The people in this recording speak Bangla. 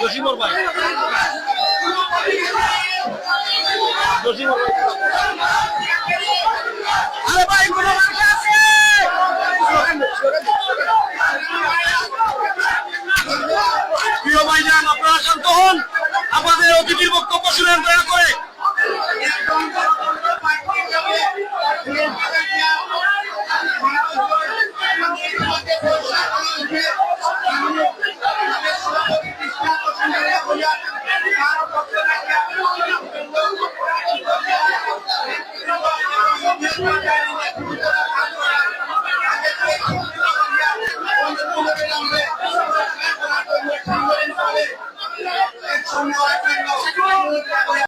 জসিমর ভাই জসিমর ভাই ভাইজান আপনারা শান্ত হন। আমাদের অতিথির বক্তব্য শুনেন দয়া করে। Thank 师兄你在干